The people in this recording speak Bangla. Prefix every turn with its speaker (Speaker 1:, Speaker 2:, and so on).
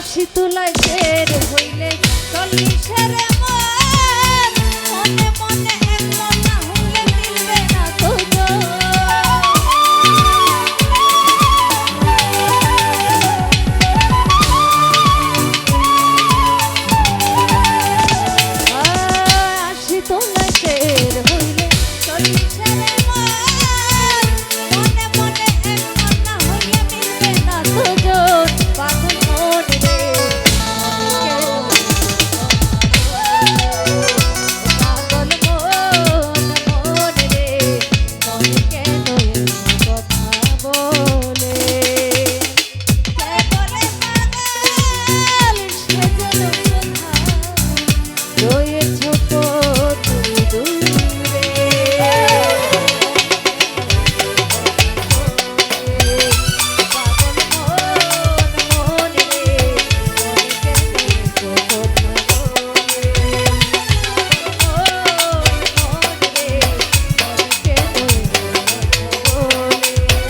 Speaker 1: আশি তুলায় শের হইলে চল্লিশের